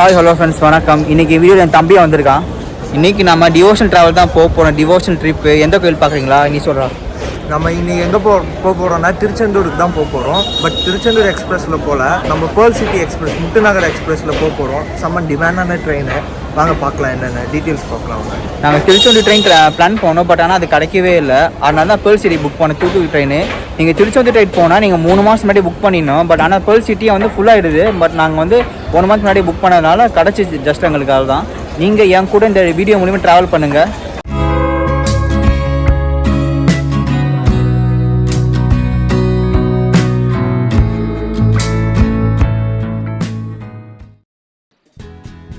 Hi hello friends வணக்கம். இன்னைக்கு video என் தம்பியை வந்திருக்கான். இன்னைக்கு நம்ம டிவோஷன் டிராவல் தான் போக போகிறோம் டிவோஷன் ட்ரிப்பு எந்த கோயில் பார்க்குறீங்களா? நீ சொல்கிறா நம்ம இன்னைக்கு எங்கே போ போக போகிறோம்னா திருச்செந்தூருக்கு தான் போக போகிறோம் பட் திருச்செந்தூர் எக்ஸ்பிரஸில் போகல நம்ம பேர்ல் சிட்டி எக்ஸ்பிரஸ் முத்துநகர் எக்ஸ்பிரஸில் போக போகிறோம் செம்ம டிமாண்டான ட்ரெயின் வாங்க பார்க்கலாம் என்னென்ன டீட்டெயில்ஸ் பார்க்கலாம் நாங்கள் திருச்செந்தூர் ட்ரெயின் பிளான் பண்ணோம் பட் ஆனால் அது கிடைக்கவே இல்லை. அதனால தான் பேர்ல் சிட்டி புக் பண்ண தூத்துக்குடி ட்ரெயின் நீங்கள் திருச்செந்தூர் ட்ரெயின் போனால் நீங்கள் மூணு மாதம் முன்னாடி புக் பண்ணிடணும். பட் ஆனால் பேர்ல் சிட்டியை வந்து ஃபுல்லாகிடுது பட் நாங்கள் வந்து ஒன் மந்த் முன்னாடி புக் பண்ணதுனால கிடச்சிச்சு ஜஸ்ட் எங்களுக்காக தான் நீங்கள் என் கூட இந்த வீடியோ மூலிமா ட்ராவல் பண்ணுங்கள்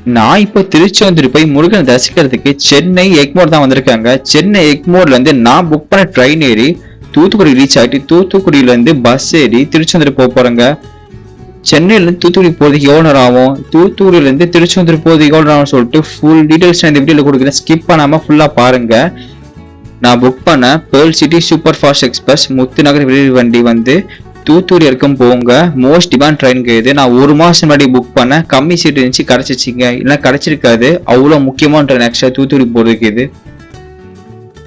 நான் இப்போ திருச்செந்தூர் போய் முருகனை தரிசிக்கிறதுக்கு சென்னை எக்மோர் தான் வந்திருக்காங்க. சென்னை எக்மோர்லேருந்து நான் புக் பண்ண ட்ரெயின் ஏறி தூத்துக்குடி ரீச் ஆகிட்டு தூத்துக்குடியிலேருந்து பஸ் ஏறி திருச்செந்தூர் போக போகிறேங்க சென்னையிலேருந்து தூத்துக்குடி போகிறதுக்கு எவ்வளோ நேரம் ஆகும்? தூத்துக்குடியிலேருந்து திருச்செந்தூர் போகிறதுக்கு எவ்வளோ நேரம் சொல்லிட்டு ஃபுல் டீட்டெயில்ஸ் நான் இந்த வீடியோவில் கொடுக்குறேன். ஸ்கிப் பண்ணாமல் ஃபுல்லாக பாருங்கள் நான் புக் பண்ண pearl city superfast express Muthu Nagar விரைவு வண்டி வந்து தூத்துக்குடி வரைக்கும் போங்க. மோஸ்ட் டிமாண்ட் ட்ரெயினுக்கு இது. நான் ஒரு மாதம் முன்னாடி புக் பண்ணேன் கம்மி சீட் இருந்துச்சு கிடச்சிச்சிங்க. இல்லை கிடச்சிருக்காது. அவ்வளோ முக்கியமான ட்ரெயின் ஆக்சுவலாக தூத்துக்குடி போகிறதுக்கு இது.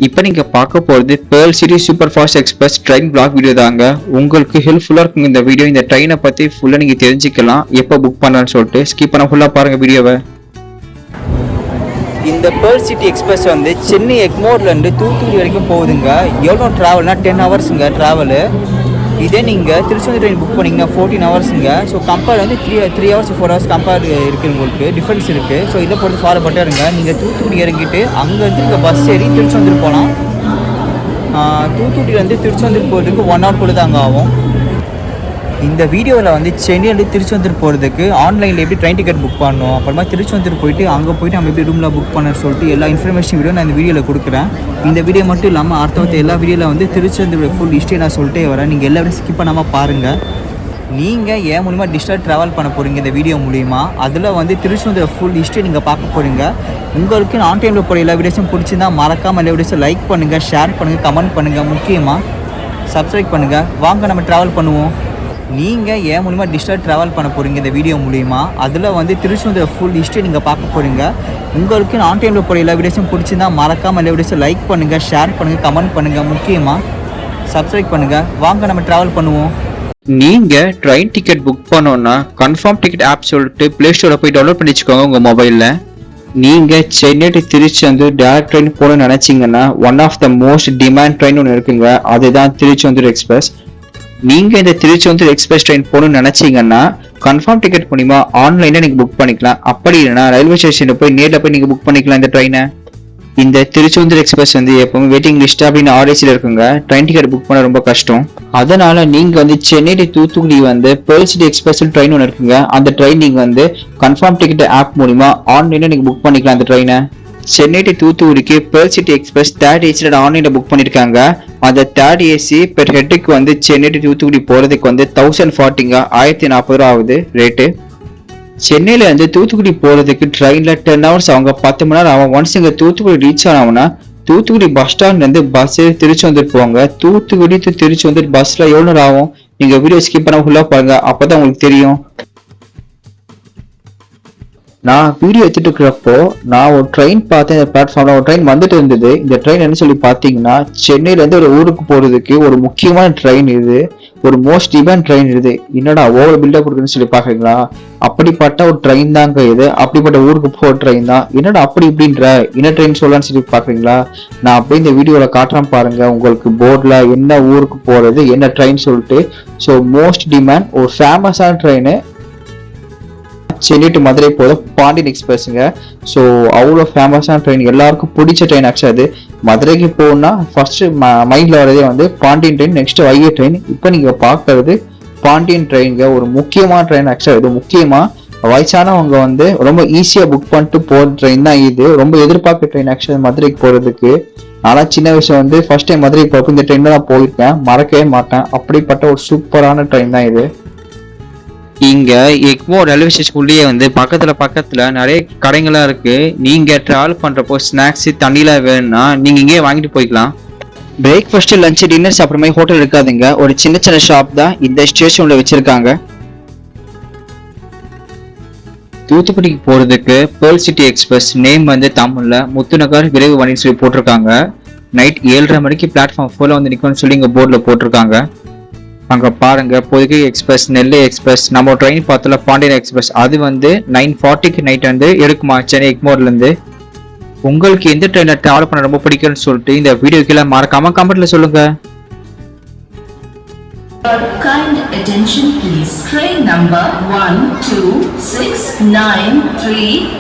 இப்போ நீங்கள் பார்க்க போகிறது pearl city superfast express train vlog video தாங்க. உங்களுக்கு ஹெல்ப்ஃபுல்லாக இருக்குங்க இந்த வீடியோ இந்த ட்ரெயினை பற்றி ஃபுல்லாக நீங்கள் தெரிஞ்சுக்கலாம். எப்போ புக் பண்ணலாம்னு சொல்லிட்டு. ஸ்கிப் பண்ண ஃபுல்லாக பாருங்கள் வீடியோவை இந்த பேர்ல் சிட்டி எக்ஸ்பிரஸ் வந்து சென்னை எக்மோர்லேருந்து தூத்துக்குடி வரைக்கும் போகுதுங்க. எவ்வளோ ட்ராவல்னா டென் ஹவர்ஸுங்க ட்ராவலு இதே நீங்கள் திருச்செந்தூர் ட்ரெயின் புக் பண்ணிங்கன்னா ஃபோர்டீன் ஹவர்ஸுங்க ஸோ கம்பேர் வந்து three three hours four hours compare இருக்குது உங்களுக்கு. டிஃப்ரென்ஸ் இருக்குது ஸோ இதை பொறுத்து ஃபாலோ பண்ணிட்டு இருங்க. நீங்கள் தூத்துக்குடி இறங்கிட்டு அங்கேருந்து இங்கே பஸ் ஏறி திருச்செந்தூர் போகலாம் தூத்துக்குடியிலேருந்து திருச்செந்தூர் போகிறதுக்கு ஒன் ஹவர் பொழுது அங்கே ஆகும். இந்த வீடியோவில் வந்து சென்னையிலேருந்து திருச்செந்தூர் போகிறதுக்கு ஆன்லைனில் எப்படி ட்ரெயின் டிக்கெட் புக் பண்ணணும் அப்புறமா திருச்செந்தூர் போயிட்டு அங்கே போயிட்டு நம்ம எப்படி ரூமில் புக் பண்ண சொல்லிட்டு எல்லா இன்ஃபர்மேஷன் வீடியோ நான் இந்த வீடியோவில் கொடுக்குறேன். இந்த வீடியோ மட்டும் இல்லாமல் அடுத்தவத்த எல்லா வீடியோவில் வந்து திருச்செந்தூர் ஃபுல் ஹிஸ்ட்ரி நான் சொல்லிட்டே வரேன். நீங்கள் எல்லா ஸ்கிப் பண்ணாமல் பாருங்கள் நீங்கள் ஏன் மூலிமா டிஸ்டர்ப் ட்ராவல் பண்ண போகிறீங்க இந்த வீடியோ மூலிமா அதில் வந்து திருச்செந்தூர் ஃபுல் ஹிஸ்ட்ரி நீங்கள் பார்க்க போகிறீங்க உங்களுக்கு ஆன் டைமில் போகிற எல்லா வீடியோஸும் பிடிச்சிருந்தா மறக்காமல் எல்லா வீடியோஸும் லைக் பண்ணுங்கள் ஷேர் பண்ணுங்கள் கமெண்ட் பண்ணுங்கள் முக்கியமாக சப்ஸ்கிரைப் பண்ணுங்கள் வாங்க நம்ம ட்ராவல் பண்ணுவோம். நீங்கள் ஏன் மூலிமா டிஸ்டர் ட்ராவல் பண்ண போகிறீங்க இந்த வீடியோ மூலிமா அதில் வந்து திருச்செந்தூர் ஃபுல் ஹிஸ்ட்ரி நீங்கள் பார்க்க போகிறீங்க உங்களுக்கு நான் டைமில் போகிற எல்லா வீடியோஸும் பிடிச்சிருந்தா மறக்காமல் எல்லா வீடியோஸும் லைக் பண்ணுங்கள் ஷேர் பண்ணுங்கள் கமெண்ட் பண்ணுங்கள் முக்கியமாக சப்ஸ்கிரைப் பண்ணுங்கள் வாங்க நம்ம ட்ராவல் பண்ணுவோம். நீங்கள் ட்ரெயின் டிக்கெட் புக் பண்ணோன்னா கன்ஃபார்ம் டிக்கெட் ஆப் சொல்லிட்டு ப்ளே ஸ்டோரை போய் டவுன்லோட் பண்ணி வச்சுக்கோங்க உங்கள் மொபைலில் நீங்கள் Chennai to Tiruchendur direct train போகணும்னு நினச்சிங்கன்னா one of the most demand train ஒன்று இருக்குங்க. அதுதான் திருச்செந்தூர் எக்ஸ்பிரஸ் நீங்கள் இந்த திருச்செந்தூர் எக்ஸ்பிரஸ் ட்ரெயின் போகணும்னு நினச்சிங்கன்னா கன்ஃபார்ம் டிக்கெட் மூலிமா ஆன்லைனில் நீங்கள் புக் பண்ணிக்கலாம். அப்படி இல்லைன்னா ரயில்வே ஸ்டேஷனில் போய் நேரில் போய் நீங்கள் புக் பண்ணிக்கலாம் இந்த ட்ரெயினை இந்த திருச்செந்தூர் எக்ஸ்பிரஸ் வந்து எப்பவுமே வெயிட்டிங் லிஸ்ட் அப்படின்னு ஆர்டிசியில் இருக்குங்க. ட்ரெயின் டிக்கெட் புக் பண்ண ரொம்ப கஷ்டம். அதனால நீங்கள் வந்து சென்னை தூத்துக்குடி வந்து பேர்ல் சிட்டி எக்ஸ்பிரஸ் ட்ரெயின் ஒன்று இருக்குங்க. அந்த ட்ரெயின் நீங்கள் வந்து கன்ஃபார்ம் டிக்கெட் ஆப் மூலிமா ஆன்லைனில் நீங்கள் புக் பண்ணிக்கலாம் அந்த ட்ரெயினை சென்னை to தூத்துக்குடிக்கு பேர் சிட்டி எக்ஸ்பிரஸ் தேர்ட் ஏசியில் ஆன்லைனில் புக் பண்ணியிருக்காங்க அந்த தேர்ட் ஏசி பெர் ஹெட்டுக்கு வந்து சென்னை to தூத்துக்குடி போகிறதுக்கு வந்து தௌசண்ட் ஃபார்ட்டிங்க ஆயிரத்தி நாற்பது ரூபா ஆகுது ரேட்டு சென்னையிலேருந்து தூத்துக்குடி போகிறதுக்கு ட்ரெயினில் டென் ஹவர்ஸ் அவங்க பத்து மணி நேரம் ஆகும். ஒன்ஸ் இங்கே தூத்துக்குடி ரீச் ஆனோம்னா தூத்துக்குடி பஸ் ஸ்டாண்ட்லேருந்து பஸ்ஸு திருச்சி வந்துட்டு திருச்செந்தூர் போவாங்க தூத்துக்குடி திருச்சி திருச்செந்தூர் பஸ்ஸில் எவ்வளோ நேரம் ஆகும்? நீங்கள் வீடியோ ஸ்கிப் பண்ண பாருங்கள் அப்போ தான் உங்களுக்கு தெரியும். நான் வீடியோ எடுத்துட்டு இருக்கிறப்போ நான் ஒரு ட்ரெயின் பார்த்தேன் இந்த பிளாட்ஃபார்ம்ல ஒரு ட்ரெயின் வந்துட்டு இருந்தது. இந்த ட்ரெயின் என்ன சொல்லி பார்த்தீங்கன்னா சென்னையிலேருந்து ஒரு ஊருக்கு போகிறதுக்கு ஒரு முக்கியமான ட்ரெயின் இது. ஒரு மோஸ்ட் டிமாண்ட் ட்ரெயின் இது. என்னடா ஓவர் பில்டப் கொடுக்குன்னு சொல்லி பாக்குறீங்களா அப்படிப்பட்ட ஒரு ட்ரெயின் தாங்க இது. அப்படிப்பட்ட ஊருக்கு போகிற ட்ரெயின் தான். என்னடா அப்படி இப்படின்ற என்ன ட்ரெயின் சொல்லலாம்னு சொல்லி பாக்குறீங்களா நான் அப்படியே இந்த வீடியோவில் காட்டுறேன் பாருங்க. உங்களுக்கு போர்டில் என்ன ஊருக்கு போகிறது என்ன ட்ரெயின் சொல்லிட்டு. ஸோ மோஸ்ட் டிமாண்ட் ஒரு ஃபேமஸான ட்ரெயின் சென்னை டு மதுரை போகிற பாண்டியன் எக்ஸ்பிரஸுங்க ஸோ அவ்வளோ ஃபேமஸான ட்ரெயின் எல்லாருக்கும் பிடிச்ச ட்ரெயின் ஆக்சுவலாக அது. மதுரைக்கு போகணும்னா ஃபர்ஸ்ட் மைண்டில் வரதே வந்து Pandian train next Vaigai train இப்போ நீங்கள் பார்க்கறது பாண்டியன் ட்ரெயினுங்க ஒரு முக்கியமான ட்ரெயின் ஆக்சுவலாக இது முக்கியமாக வயசானவங்க வந்து ரொம்ப ஈஸியாக புக் பண்ணிட்டு போகிற ட்ரெயின் தான் இது. ரொம்ப எதிர்பார்க்குற ட்ரெயின் ஆக்சுவலாக மதுரைக்கு போகிறதுக்கு ஆனால் சின்ன வயசுல வந்து ஃபர்ஸ்ட் டைம் மதுரைக்கு போகிறப்ப இந்த ட்ரெயினில் தான் போயிருக்கேன். மறக்கவே மாட்டேன். அப்படிப்பட்ட ஒரு சூப்பரான ட்ரெயின் தான் இது. இங்க எக்மோ ரயில்வே ஸ்டேஷன் உள்ளே வந்து பக்கத்துல பக்கத்துல நிறைய கடைங்களாம் இருக்கு. நீங்க டிராவல் பண்றப்போ ஸ்நாக்ஸ் தண்ணிலாம் வேணும்னா நீங்க இங்கே வாங்கிட்டு போய்க்கலாம். பிரேக்ஃபாஸ்ட் லஞ்ச் டின்னர் சாப்பிட்ற மாதிரி ஹோட்டல் இருக்காதுங்க. ஒரு சின்ன சின்ன ஷாப் தான் இந்த ஸ்டேஷன்ல வச்சிருக்காங்க. தூத்துக்குடிக்கு போறதுக்கு பேர்ல் சிட்டி எக்ஸ்பிரஸ் நேம் வந்து தமிழ்ல முத்துநகர் விரைவு வண்டின்னு சொல்லி போட்டிருக்காங்க. நைட் ஏழரை மணிக்கு பிளாட்ஃபார்ம் ஃபோர்ல வந்து நிற்கும்னு சொல்லி இங்க போர்டில் போட்டிருக்காங்க. அங்க பாருங்க பொதுகை எக்ஸ்பிரஸ் நெல்லை எக்ஸ்பிரஸ் நம்ம ட்ரெயின் பார்த்தல பாண்டியன் எக்ஸ்பிரஸ் அது வந்து நைன் ஃபார்ட்டிக்கு நைட் வந்து எடுக்குமா சென்னை எக்மோர்ல இருந்து? உங்களுக்கு எந்த ட்ரெயினில் டிராவல் பண்ண ரொம்ப பிடிக்கும்னு சொல்லிட்டு இந்த வீடியோ கீழே மறக்காம கமெண்ட்ல சொல்லுங்க. Your kind attention please. Train number 1269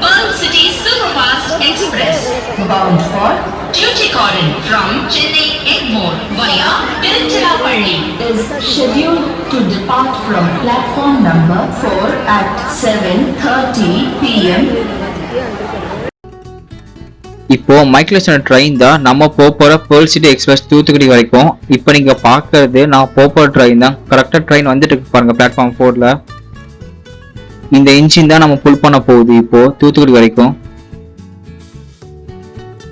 Pearl City Superfast Express. Bound for Tuticorin from Chennai Egmore via Tiruchirappalli. Is scheduled to depart from platform number 4 at 7:30 p.m. இப்போ மைக்கிள் சொன்ன ட்ரெயின் தான் நம்ம போக போற பேர்ல் சிட்டி எக்ஸ்பிரஸ் தூத்துக்குடி வரைக்கும். இப்போ நீங்க பாக்குறது நான் போக போற ட்ரெயின் தான். கரெக்டா ட்ரெயின் வந்துட்டு இருக்கு பாருங்க பிளாட்ஃபார்ம் ஃபோர்ல இந்த இன்ஜின் தான் நம்ம புல் பண்ண போகுது இப்போ தூத்துக்குடி வரைக்கும்.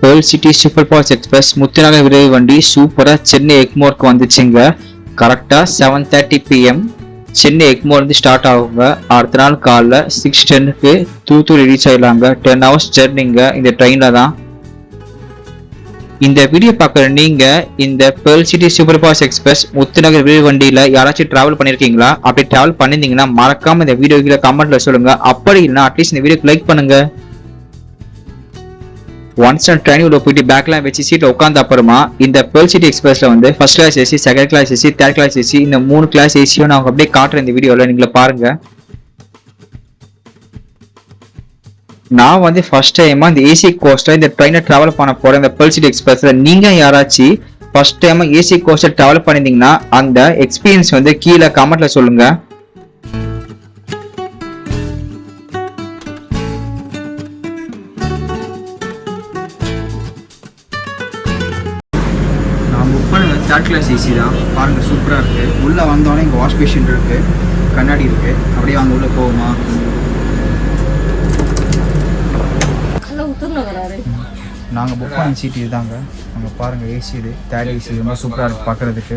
Pearl city superfast express Muthunagar விரைவு வண்டி சூப்பராக சென்னை எக்மோருக்கு வந்துச்சுங்க. கரெக்டாக செவன் தேர்ட்டி பிஎம் சென்னை எக்மோர்லேருந்து ஸ்டார்ட் ஆகுங்க. அடுத்த நாள் காலைல சிக்ஸ் டென்னுக்கு தூத்துக்குடி ரீச் ஆயிடலாங்க. டென் ஹவர்ஸ் ஜெர்னிங்க இந்த ட்ரெயினில் தான். இந்த வீடியோ பார்க்குற நீங்கள் இந்த pearl city superfast express Muthunagar விரைவு வண்டியில் யாராச்சும் ட்ராவல் பண்ணியிருக்கீங்களா அப்படி ட்ராவல் பண்ணிருந்தீங்கன்னா மறக்காமல் இந்த வீடியோ கீழே கமெண்ட்டில் சொல்லுங்கள் அப்படி இல்லைன்னா அட்லீஸ்ட் இந்த வீடியோக்கு லைக் பண்ணுங்கள் ஒன்ஸ் நான் ட்ரெயின் உள்ள போயிட்டு பேக்லாம் வச்சு சீட் உட்காந்த அப்புறமா இந்த பேர்ல் சிட்டி எக்ஸ்பிரஸ்ல வந்து first class AC second class AC third class AC இந்த மூணு கிளாஸ் ஏசியும் நான் அப்படியே காட்டுறேன் இந்த வீடியோல நீங்கள பாருங்க. நான் வந்து ஃபர்ஸ்ட் டைமா இந்த ஏசி கோஸ்ட்டில் இந்த ட்ரெயினை டிராவல் பண்ண போறேன் இந்த பேர்ல் சிட்டி எக்ஸ்பிரஸ்ல நீங்க யாராச்சும் ஃபர்ஸ்ட் டைமாக ஏசி கோஸ்டர் டிராவல் பண்ணிருந்தீங்கன்னா அந்த எக்ஸ்பீரியன்ஸ் வந்து கீழே கமெண்ட்ல சொல்லுங்க. ஏசி தான் பாருங்கள் சூப்பராக இருக்குது உள்ளே வந்தோடனே இங்கே வாஷ் பேஷன் இருக்குது கண்ணாடி இருக்குது அப்படியே அங்கே உள்ளே போகுமா நாங்கள் புக் பண்ண சீட் இதுதாங்க. அங்கே பாருங்கள் ஏசி இது. தேர்ட் ஏசி ரொம்ப சூப்பராக இருக்குது பார்க்குறதுக்கு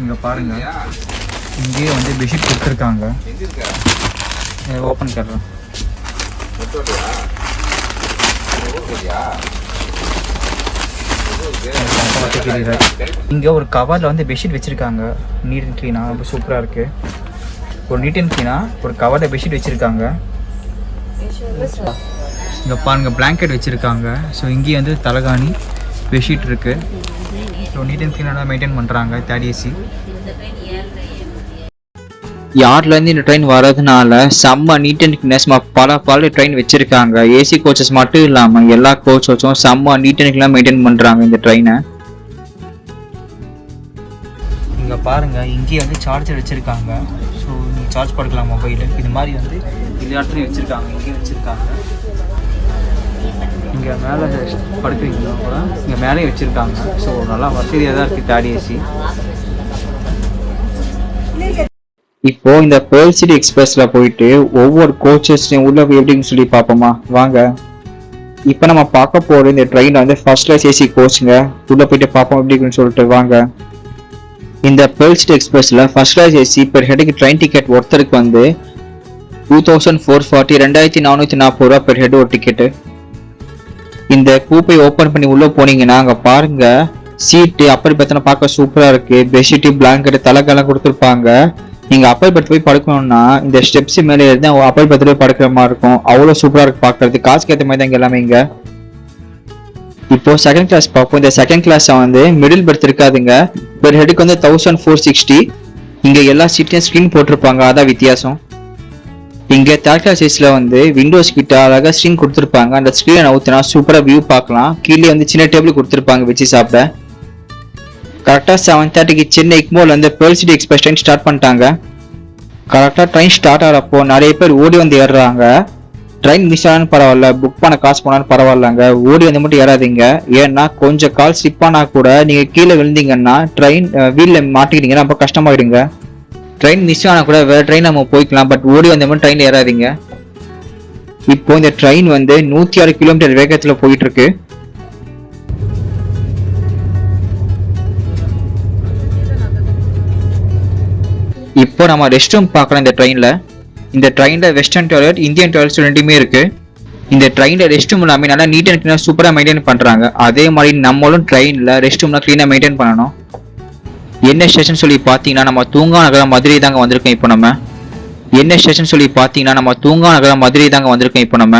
இங்கே பாருங்கள் இங்கேயே வந்து பெட்ஷீட் கொடுத்துருக்காங்க. ஓப்பன் கட்டுறேன் இங்கே ஒரு கவரில் வந்து பெட்ஷீட் வச்சிருக்காங்க. நீட் அண்ட் க்ளீனாக ரொம்ப சூப்பராக இருக்குது ஒரு நீட் அண்ட் க்ளீனாக ஒரு கவரில் பெட்ஷீட் வச்சுருக்காங்க. இங்கே பாருங்க பிளாங்கெட் வச்சிருக்காங்க. ஸோ இங்கேயே வந்து தலகாணி பெட்ஷீட் இருக்குது ஸோ நீட் அண்ட் க்ளீனாக மெயின்டைன் பண்ணுறாங்க தேர்ட் ஏசி யார்ட்லேருந்து இந்த ட்ரெயின் வர்றதுனால செம்ம நீட் அண்ட் கிளீனஸ் பல பல ட்ரெயின் வச்சிருக்காங்க. ஏசி கோச்சஸ் மட்டும் இல்லாமல் எல்லா கோச்சஸும் செம்ம நீட் அண்ட் கிளீனா மெயின்டைன் பண்ணுறாங்க இந்த ட்ரெயினை இங்கே பாருங்க இங்கேயே வந்து சார்ஜர் வச்சிருக்காங்க. ஸோ நீங்கள் சார்ஜ் பண்ணிக்கலாம் மொபைலு இது மாதிரி வந்து எல்லா இடத்துலையும் வச்சிருக்காங்க. இங்கேயும் வச்சிருக்காங்க. இங்கே மேலே படுக்கிறீங்களா கூட இங்கே மேலேயும் வச்சுருக்காங்க. ஸோ நல்லா வசதியாக தான் இருக்குது தேர்ட் ஏசி. இப்போ இந்த பேர்ல் சிட்டி எக்ஸ்பிரஸ்ல போயிட்டு ஒவ்வொரு கோச்சஸ்லையும் உள்ள போய் எப்படின்னு சொல்லி பார்ப்போமா? வாங்க. இப்போ நம்ம பார்க்க போற இந்த ட்ரெயின் வந்து ஃபர்ஸ்ட் கிளாஸ் ஏசி கோச்சுங்க உள்ள போயிட்டு பார்ப்போம் எப்படின்னு சொல்லிட்டு வாங்க. இந்த பேர்ல் சிட்டி எக்ஸ்பிரஸ்ல ஃபர்ஸ்ட் கிளாஸ் ஏசி பெர் ஹெட்டுக்கு ட்ரெயின் டிக்கெட் ஒருத்தருக்கு வந்து டூ தௌசண்ட் ஃபோர் ஃபார்ட்டி ரெண்டாயிரத்தி நானூற்றி நாற்பது ரூபா பெர் ஹெட் ஒரு டிக்கெட்டு இந்த கூப்பை ஓப்பன் பண்ணி உள்ள போனீங்கன்னா அங்க பாருங்க சீட்டு அப்படி பார்த்தோன்னா பார்க்க சூப்பரா இருக்கு. பெட்ஷீட்டு பிளாங்கெட் தலைக்கெல்லாம் கொடுத்துருப்பாங்க. நீங்க அப்பல் போய் படுக்கணும்னா இந்த ஸ்டெப்ஸ் மேலே இருந்து அப்பல் பத்து போய் படுக்கிற மாதிரி இருக்கும். அவ்வளோ சூப்பராக இருக்கு பார்க்கறது காசுக்கு ஏற்ற மாதிரி தான் இங்க எல்லாமே இங்கே. இப்போ செகண்ட் கிளாஸ் பார்ப்போம். இந்த செகண்ட் கிளாஸை வந்து மிடில் பெர்த் இருக்காதுங்க. பெர் ஹெடுக்கு வந்து தௌசண்ட் ஃபோர் சிக்ஸ்டி இங்கே எல்லா சீட்லையும் ஸ்க்ரீன் போட்டிருப்பாங்க. அதான் வித்தியாசம். இங்கே தேர்ட் கிளாஸ் சைஸில் வந்து விண்டோஸ் கிட்ட அழகா ஸ்க்ரீன் கொடுத்துருப்பாங்க. அந்த ஸ்க்ரீனை ஊற்றினா சூப்பராக வியூ பார்க்கலாம். கீழே வந்து சின்ன டேபிள் கொடுத்துருப்பாங்க வச்சு சாப்பிட. கரெக்டாக செவன் தேர்ட்டிக்கு சென்னை எக்மோல வந்து pearl city express train start பண்ணிட்டாங்க. கரெக்டாக ட்ரெயின் ஸ்டார்ட் ஆகிறப்போ நிறைய பேர் ஓடி வந்து ஏறுறாங்க. ட்ரெயின் மிஸ் ஆனாலும் பரவாயில்ல புக் பண்ண காசு போனாலும் பரவாயில்லங்க. ஓடி வந்து மட்டும் ஏறாதீங்க. ஏன்னா கொஞ்சம் கால் ஸ்லிப் ஆனால் கூட நீங்கள் கீழே விழுந்தீங்கன்னா ட்ரெயின் வீலில் மாட்டிக்கிட்டீங்கன்னா ரொம்ப கஷ்டமாயிடுங்க. ட்ரெயின் மிஸ் ஆனால் கூட வேற ட்ரெயின் நம்ம போய்க்கலாம் பட் ஓடி வந்த மட்டும் ட்ரெயினில் ஏறாதீங்க. இப்போ இந்த ட்ரெயின் வந்து நூற்றி ஆறு கிலோமீட்டர் வேகத்தில் போயிட்டு இப்போ நம்ம ரெஸ்ட் ரூம் பார்க்கலாம் இந்த ட்ரெயினில் இந்த ட்ரெயினில் வெஸ்டர்ன் டாய்லெட் இந்தியன் டாய்லெட்ஸ் ரெண்டுமே இருக்குது இந்த ட்ரெயினில் ரெஸ்ட் ரூம் எல்லாமே நல்லா நீட் அண்ட் க்ளீனாக சூப்பராக மெயின்டைன் பண்ணுறாங்க அதே மாதிரி நம்மளும் ட்ரெயினில் ரெஸ்ட் ரூம்லாம் க்ளீனாக மெயின்டைன் பண்ணணும். என்ன ஸ்டேஷன் சொல்லி பார்த்தீங்கன்னா நம்ம தூங்கா நகரம் மதுரை தாங்க வந்திருக்கோம் இப்போ நம்ம. என்ன ஸ்டேஷன் சொல்லி பார்த்தீங்கன்னா நம்ம தூங்கா நகரம் மதுரை தாங்க வந்திருக்கோம் இப்போ நம்ம.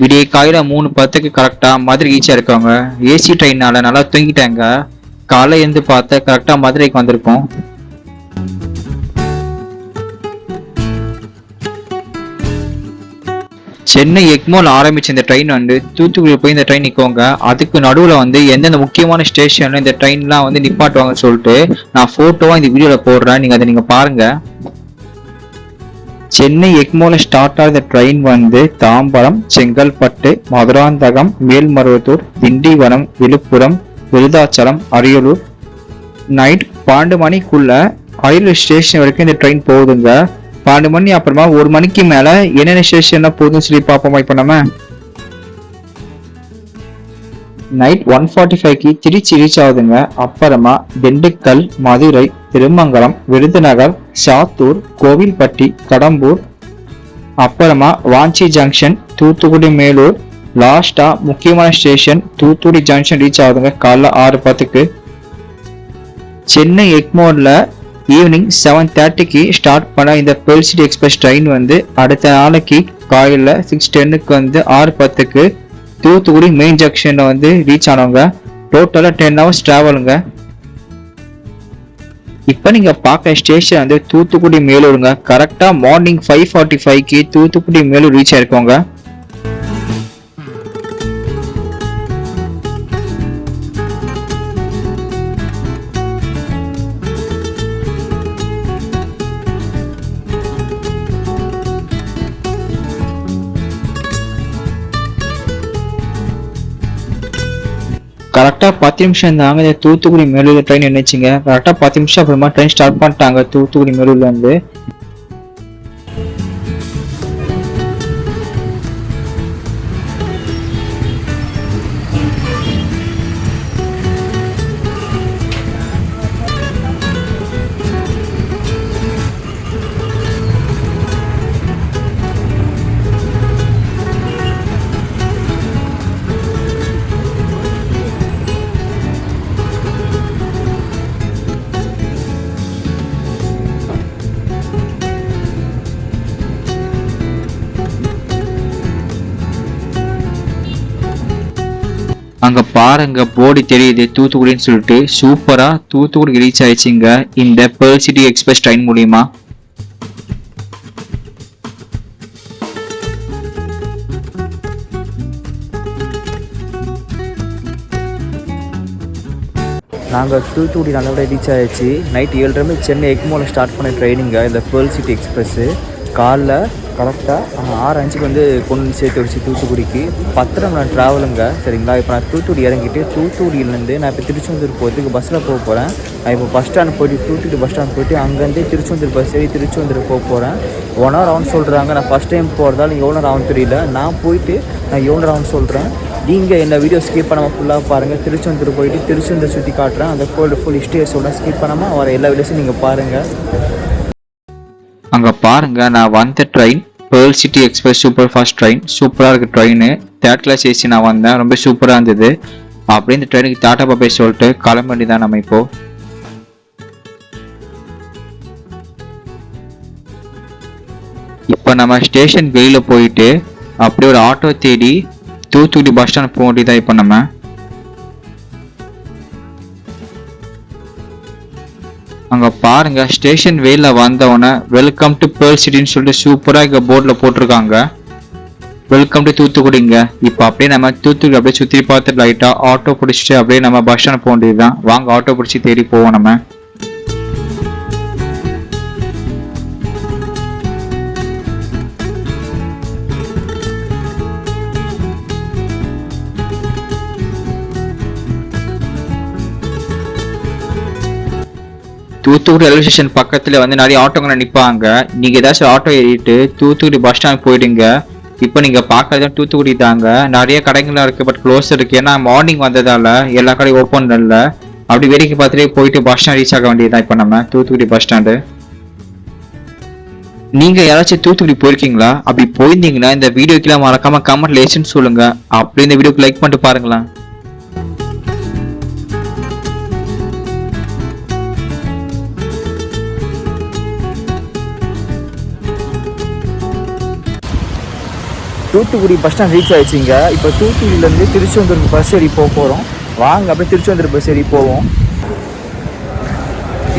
விடிய காலையில் மூணு பத்துக்கு கரெக்டாக மதுரை ஈச்சியாக இருக்கவங்க. ஏசி ட்ரெயினால நல்லா தூங்கிட்டாங்க. காலை எழுந்து பார்த்தா கரெக்டாக மதுரைக்கு வந்திருக்கோம். சென்னை எக்மோல் ஆரம்பிச்ச இந்த ட்ரெயின் வந்து தூத்துக்குடி போய் இந்த ட்ரெயின் நிற்கோங்க அதுக்கு நடுவில் வந்து எந்தெந்த முக்கியமான ஸ்டேஷன்ல இந்த ட்ரெயின்லாம் வந்து நிப்பாட்டுவாங்கன்னு சொல்லிட்டு நான் ஃபோட்டோவாக இந்த வீடியோவில் போடுறேன். நீங்கள் அதை நீங்கள் பாருங்கள் சென்னை எக்மோல ஸ்டார்ட் ஆகிற ட்ரெயின் வந்து தாம்பரம் செங்கல்பட்டு மதுராந்தகம் மேல்மருவத்தூர் திண்டிவனம் விழுப்புரம் விருதாச்சலம் அரியலூர். நைட் பன்னெண்டு மணிக்குள்ள அரியலூர் ஸ்டேஷன் வரைக்கும் இந்த ட்ரெயின் போகுதுங்க. பன்னெண்டு மணி அப்புறமா ஒரு மணிக்கு மேல என்னென்ன ஸ்டேஷன்ல போகுதுன்னு சொல்லி பார்ப்போமா இப்போ நம்ம? நைட் ஒன் ஃபார்ட்டி ஃபைவ்க்கு திருச்சி ரீச் ஆகுதுங்க. அப்புறமா திண்டுக்கல் மதுரை திருமங்கலம் விருதுநகர் சாத்தூர் கோவில்பட்டி கடம்பூர். அப்புறமா வாஞ்சி ஜங்ஷன் தூத்துக்குடி மேலூர். லாஸ்டா முக்கியமான ஸ்டேஷன் தூத்துக்குடி ஜங்ஷன் ரீச் ஆகுதுங்க. காலைல ஆறு பத்துக்கு. சென்னை எக்மோர்ல ஈவினிங் செவன் தேர்ட்டிக்கு ஸ்டார்ட் பண்ண இந்த பெல் சிட்டி எக்ஸ்பிரஸ் ட்ரெயின் வந்து அடுத்த நாளைக்கு காலையில் சிக்ஸ் டென்னுக்கு வந்து ஆறு பத்துக்கு தூத்துக்குடி மெயின் ஜங்ஷனில் வந்து ரீச் ஆனவங்க. டோட்டலாக டென் ஹவர்ஸ் ட்ராவலுங்க இப்போ நீங்கள் பார்க்குற ஸ்டேஷன் வந்து தூத்துக்குடி மேலூருங்க. கரெக்டாக மார்னிங் ஃபைவ் ஃபார்ட்டி ஃபைவ்க்கு தூத்துக்குடி மேலூர் ரீச் ஆயிருக்கோங்க. கரெக்டாக பத்து நிமிஷம் இருந்தாங்க. இந்த தூத்துக்குடி மேலூர் ட்ரெயின் நினைச்சிங்க கரெக்டாக பத்து நிமிஷம் அப்புறமா ட்ரெயின் ஸ்டார்ட் பண்ணிட்டாங்க தூத்துக்குடி மேலூர்லேருந்து அங்க பாருங்க போர்டு தெரியுது தூத்துக்குடின்னு சொல்லிட்டு. சூப்பரா தூத்துக்குடி ரீச் ஆயிடுச்சுங்க. இந்த பேர்ல் சிட்டி எக்ஸ்பிரஸ் ட்ரெயின் மூலியமா. நாங்கள் தூத்துக்குடி நல்லபடியாக ரீச் ஆயிடுச்சு. நைட் ஏழரை மணிக்கு சென்னை எக்மோவில் ஸ்டார்ட் பண்ண ட்ரைனிங்க இந்த பேர்ல் சிட்டி எக்ஸ்பிரஸ்ஸு காலைல கரெக்டாக ஆறு அஞ்சுக்கு வந்து கொண்டு சேர்த்து வச்சு தூத்துக்குடிக்கு. பத்தரை மணி ட்ராவலுங்க சரிங்களா? இப்போ நான் தூத்துக்குடி இறங்கிட்டு தூத்துக்குடியிலேருந்து நான் இப்போ திருச்செந்தூர் போகிறதுக்கு பஸ்ஸில் போக போகிறேன் நான் இப்போ பஸ் ஸ்டாண்ட் போயிட்டு தூத்துக்குடி பஸ் ஸ்டாண்ட் போயிட்டு அங்கேருந்து திருச்செந்தூர் பஸ் ஏறி திருச்செந்தூர் போக போகிறேன் ஒன் ஹவர் ஆகும்னு சொல்கிறாங்க நான் ஃபஸ்ட் டைம் போகிறதால எவ்வளோ நேரம் ஆகும் தெரியல. நான் போயிட்டு நான் எவ்வளோ நேரம் ஆகும்னு சொல்கிறேன் நீங்கள் என்ன வீடியோ ஸ்கிப் பண்ணாமல் ஃபுல்லாக பாருங்கள் திருச்செந்தூர் போயிட்டு திருச்செந்தூர் சுற்றி காட்டுறேன். அந்த கோல்டு ஃபுல் ஹிஸ்டரியை சொல்கிறேன் ஸ்கிப் பண்ணாமல் வர எல்லா வீடியோஸும் நீங்கள் பாருங்கள் அங்கே பாருங்க நான் வந்த train pearl city express superfast train சூப்பராக இருக்குது ட்ரெயின் தேர்ட் கிளாஸ் ஏசி நான் வந்தேன் ரொம்ப சூப்பராக இருந்தது. அப்படியே இந்த ட்ரெயினுக்கு டாட்டா பாப்பே சொல்லிட்டு கிளம்ப வேண்டியதான் நம்ம இப்போ. இப்போ நம்ம ஸ்டேஷன் வெளியில் போயிட்டு அப்படியே ஒரு ஆட்டோ தேடி தூத்துக்குடி பஸ் ஸ்டாண்ட் போக வேண்டியதான் இப்போ நம்ம. அங்க பாருங்க ஸ்டேஷன் வெயிலில் வந்தவொடனே வெல்கம் டு பேர்ல் சிட்டின்னு சொல்லிட்டு சூப்பரா இங்க போர்டில் போட்டிருக்காங்க. வெல்கம் டு தூத்துக்குடிங்க. இப்போ அப்படியே நம்ம தூத்துக்குடி அப்படியே சுத்தி பார்த்து லைட்டா ஆட்டோ பிடிச்சிட்டு அப்படியே நம்ம பஸ் ஸ்டாண்ட் போக வேண்டியதுதான். வாங்க ஆட்டோ பிடிச்சி தேடி போவோம் நம்ம. தூத்துக்குடி ரயில்வே ஸ்டேஷன் பக்கத்துல வந்து நிறைய ஆட்டோங்களை நிற்பாங்க நீங்க ஏதாச்சும் ஆட்டோ ஏறிட்டு தூத்துக்குடி பஸ் ஸ்டாண்ட் போயிடுங்க. இப்போ நீங்க பாக்குறது தூத்துக்குடி தாங்க. நிறைய கடைகள்லாம் இருக்கு பட் க்ளோஸ் இருக்கு. ஏன்னா மார்னிங் வந்ததால எல்லா கடையும் ஓப்பன் இல்ல. அப்படி வேடிக்கை பார்த்துட்டே போயிட்டு பஸ் ஸ்டாண்ட் ரீச் ஆக வேண்டியதுதான் இப்போ நம்ம தூத்துக்குடி பஸ் ஸ்டாண்டு நீங்க யாராச்சும் தூத்துக்குடி போயிருக்கீங்களா? அப்படி போயிருந்தீங்கன்னா இந்த வீடியோக்கெல்லாம் மறக்காம கமெண்ட் லேசன் சொல்லுங்க. அப்படி இந்த வீடியோக்கு லைக் பண்ணிட்டு பாருங்களேன். தூத்துக்குடி பஸ் ஸ்டாண்ட் ரீச் ஆயிடுச்சுங்க இப்போ தூத்துக்குடியிலேருந்து திருச்செந்தூருக்கு பஸ் ஏறி போக போகிறோம் வாங்க அப்படியே திருச்செந்தூர் பஸ் ஏறி போவோம்.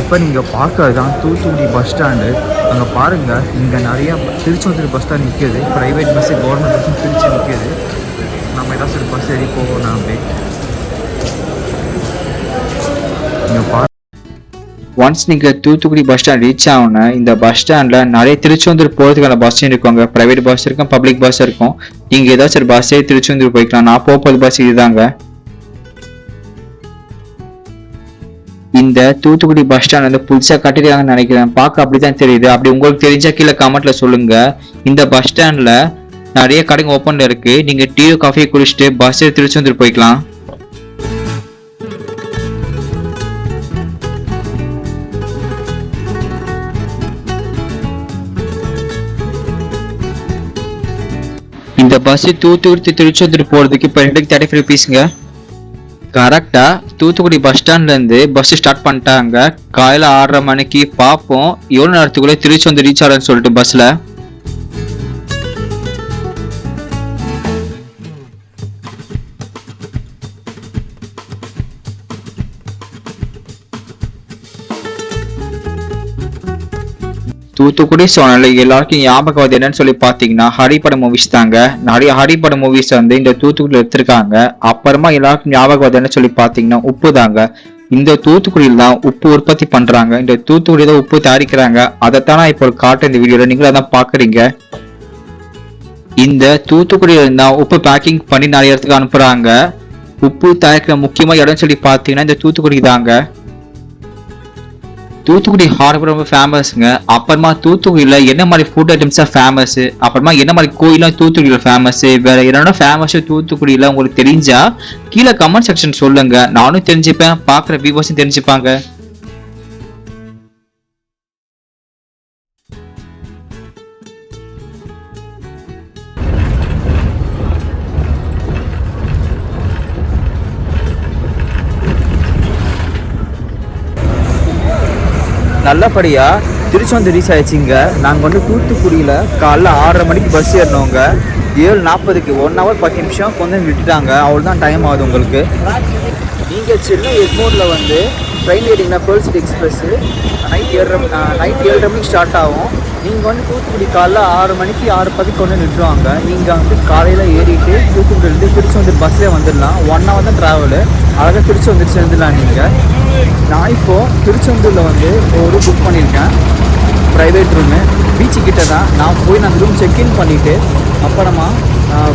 இப்போ நீங்கள் பார்க்கறது தான் தூத்துக்குடி பஸ் ஸ்டாண்டு அங்கே பாருங்கள் இங்கே நிறையா திருச்செந்தூர் பஸ் ஸ்டாண்ட் நிற்கிது ப்ரைவேட் பஸ்ஸு கவர்மெண்ட் பஸ்ஸும் திருச்சி நிற்கிது நம்ம ஏதாச்சும் பஸ் ஏறி போவோம் நான் அப்படியே. இங்கே பா ஒன்ஸ் நீங்க தூத்துக்குடி பஸ் ஸ்டாண்ட் ரீச் ஆகுனா இந்த பஸ் ஸ்டாண்ட்ல நிறைய திருச்செந்தூர் போறதுக்கான பஸ் இருக்குங்க பிரைவேட் பஸ் இருக்கும் பப்ளிக் பஸ் இருக்கும். நீங்க ஏதாச்சும் ஒரு பஸ்ஸே திருச்செந்தூர் போய்க்கலாம். நான் போகிறது பஸ் இதுதாங்க. இந்த தூத்துக்குடி பஸ் ஸ்டாண்ட் வந்து புதுசாக கட்டிருக்காங்கன்னு நினைக்கிறேன். பார்க்க அப்படிதான் தெரியுது. அப்படி உங்களுக்கு தெரிஞ்சா கீழே கமெண்ட்ல சொல்லுங்க. இந்த பஸ் ஸ்டாண்ட்ல நிறைய கடைங்க ஓப்பன்ல இருக்கு. நீங்க டீ காஃபி குடிச்சிட்டு பஸ் திருச்செந்தூர் போய்க்கலாம். இந்த பஸ் தூத்துக்குடி திருச்செந்தூர் போறதுக்கு இப்போ ரெண்டுக்கு தேர்ட்டி ஃபைவ் ருபீஸுங்க கரெக்டா தூத்துக்குடி பஸ் ஸ்டாண்ட்ல இருந்து பஸ் ஸ்டார்ட் பண்ணிட்டாங்க. காலையில ஆறரை மணிக்கு பார்ப்போம் எவ்வளவு நேரத்துக்குள்ள திருச்செந்தூர் ரீச் ஆகிறேன்னு சொல்லிட்டு பஸ்ல தூத்துக்குடி சோனல எல்லாருக்கும் ஞாபகம் வருது என்னன்னு சொல்லி பார்த்தீங்கன்னா ஹரிப்பட மூவிஸ் தாங்க. நிறைய ஹரிப்பட மூவிஸ் வந்து இந்த தூத்துக்குடியில் எடுத்திருக்காங்க. அப்புறமா எல்லாருக்கும் ஞாபகம் வருது என்னன்னு சொல்லி பார்த்தீங்கன்னா உப்பு தாங்க. இந்த தூத்துக்குடியில் தான் உப்பு உற்பத்தி பண்ணுறாங்க இந்த தூத்துக்குடி தான் உப்பு தயாரிக்கிறாங்க. அதைத்தான் நான் இப்போ காட்டு இந்த வீடியோவில் நீங்களும் தான் பார்க்குறீங்க. இந்த தூத்துக்குடியில் தான் உப்பு பேக்கிங் பண்ணி நிறைய இடத்துக்கு அனுப்புகிறாங்க உப்பு தயாரிக்கிற முக்கியமாக இடம்னு சொல்லி பார்த்தீங்கன்னா இந்த தூத்துக்குடி தாங்க. தூத்துக்குடி ஹார்பர் ரொம்ப ஃபேமஸ்ங்க அப்புறமா தூத்துக்குடியில் என்ன மாதிரி ஃபுட் ஐட்டம்ஸா ஃபேமஸ் அப்புறமா என்ன மாதிரி கோயிலாம் தூத்துக்குடியில் ஃபேமஸ் வேற என்னென்ன ஃபேமஸ் தூத்துக்குடியில் உங்களுக்கு தெரிஞ்சா கீழே கமெண்ட் செக்ஷன் சொல்லுங்க. நானும் தெரிஞ்சுப்பேன். பார்க்குற வியூவர்ஸும் தெரிஞ்சுப்பாங்க. நல்லபடியாக திருச்செந்தூர் ரீச் ஆயிடுச்சுங்க. நாங்கள் வந்து தூத்துக்குடியில் காலைல ஆறரை மணிக்கு பஸ் ஏறினோங்க ஏழு நாற்பதுக்கு ஒன் ஹவர் பத்து நிமிஷம் கொஞ்சம் விட்டுட்டாங்க. அவ்வளோதான் டைம் ஆகுது உங்களுக்கு. நீங்கள் சென்னை எக்மோரில் வந்து ட்ரெயின் ஏறிங்கன்னா பேர்ல் சிட்டி எக்ஸ்பிரஸ்ஸு நைட் ஏழரை நைட் ஏழரை மணிக்கு ஸ்டார்ட் ஆகும். நீங்கள் வந்து தூத்துக்குடி காலைல ஆறு மணிக்கு ஆறு பதுக்கு கொண்டு நிட்டுருவாங்க நீங்கள் வந்து காலையில் ஏறிட்டு தூத்துக்குடியிலேருந்து வந்து பஸ்ஸே வந்துடலாம். ஒன் ஹவர் தான் ட்ராவலு அழகாக திருச்சி வந்துட்டு சேர்ந்துடலாம் நீங்கள் நான் இப்போது திருச்செந்தூரில் வந்து ஒரு ரூம் புக் பண்ணியிருக்கேன். ப்ரைவேட் ரூமு பீச்சு கிட்ட தான் நான் போய் நான் ரூம் செக்இன் பண்ணிவிட்டு அப்புறமா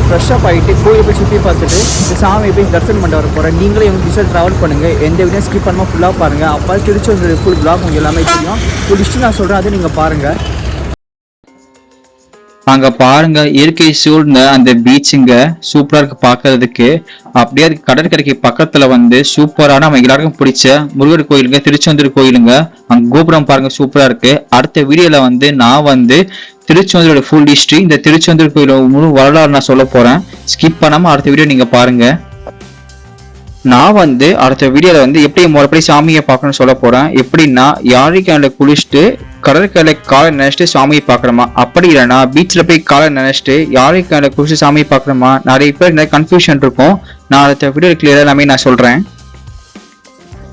ஃப்ரெஷ்ஷப் ஆகிட்டு கோயிலை போய் சுற்றி பார்த்துட்டு இந்த சாமியை போய் தரிசனம் பண்ண வர போகிறேன் நீங்களே எங்கள் டிஷர்ட் ட்ராவல் பண்ணுங்கள் எந்த வீடியோ ஸ்கிப் பண்ணாமல் ஃபுல்லாக பாருங்கள் அப்போ திருச்செந்தூர் ஃபுல் பிளாக் உங்களுக்கு எல்லாமே தெரியும். ஃபுல் லிஸ்ட்டு நான் சொல்கிறேன் அதை நீங்கள் பாருங்கள் அங்க பாருங்க இயற்கை சூழ்ந்த அந்த பீச்சுங்க சூப்பரா இருக்கு பாக்குறதுக்கு. அப்படியே அது கடற்கரைக்கு பக்கத்துல வந்து சூப்பரான நம்ம எல்லாருக்கும் பிடிச்ச முருகர் கோயிலுங்க திருச்செந்தூர் கோயிலுங்க. அங்க கோபுரம் பாருங்க சூப்பரா இருக்கு. அடுத்த வீடியோல வந்து நான் வந்து திருச்செந்தூரோட ஃபுல் ஹிஸ்டரி இந்த திருச்செந்தூர் கோயிலோட முழு வரலாறு நான் சொல்ல போறேன். ஸ்கிப் பண்ணாம அடுத்த வீடியோ நீங்க பாருங்க. நான் வந்து அடுத்த வீடியோவில் வந்து எப்படி முறைப்படி சாமியை பார்க்கணும்னு சொல்ல போகிறேன் எப்படின்னா யாழிக்காயில குளிச்சுட்டு கடற்கரை காலை நினைச்சிட்டு சாமியை பார்க்குறோமா அப்படி இல்லைன்னா பீச்சில் போய் காலை நினைச்சிட்டு யாழிக்காயில குளிச்சு சாமியை பார்க்கணுமா? நிறைய பேர் நிறைய கன்ஃபியூஷன் இருக்கும். நான் அடுத்த வீடியோ கிளியராக எல்லாமே நான் சொல்கிறேன்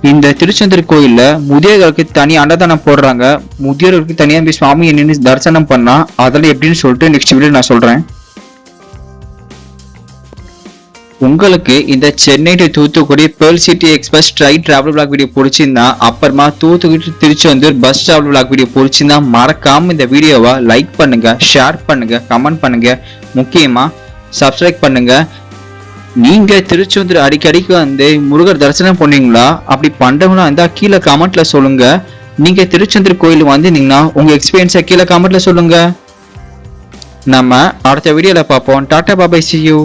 இந்த திருச்செந்தூர் கோயிலில் முதியோர்களுக்கு தனி அன்னதானம் போடுறாங்க. முதியோர்களுக்கு தனியாக போய் சுவாமியை நின்று தரிசனம் பண்ணால் அதில் எப்படின்னு சொல்லிட்டு நெக்ஸ்ட் வீடியோ நான் சொல்கிறேன் உங்களுக்கு இந்த Chennai to Thoothukudi pearl city express train travel vlog video பிடிச்சிருந்தா அப்புறமா Thoothukudi Tiruchendur bus travel vlog video பிடிச்சிருந்தா மறக்காம இந்த வீடியோவை லைக் பண்ணுங்க ஷேர் பண்ணுங்க கமெண்ட் பண்ணுங்க. முக்கியமா சப்ஸ்கிரைப் பண்ணுங்க. நீங்க திருச்செந்தூர் அடிக்கடிக்கு வந்து முருகர் தரிசனம் பண்ணீங்களா? அப்படி பண்றவங்களா இருந்தா கீழே கமெண்ட்ல சொல்லுங்க. நீங்க திருச்செந்தூர் கோயில் வந்திருந்தீங்கன்னா உங்க எக்ஸ்பீரியன்ஸை கீழே கமெண்ட்ல சொல்லுங்க. நம்ம அடுத்த வீடியோல பார்ப்போம். Tata பாபாய் C you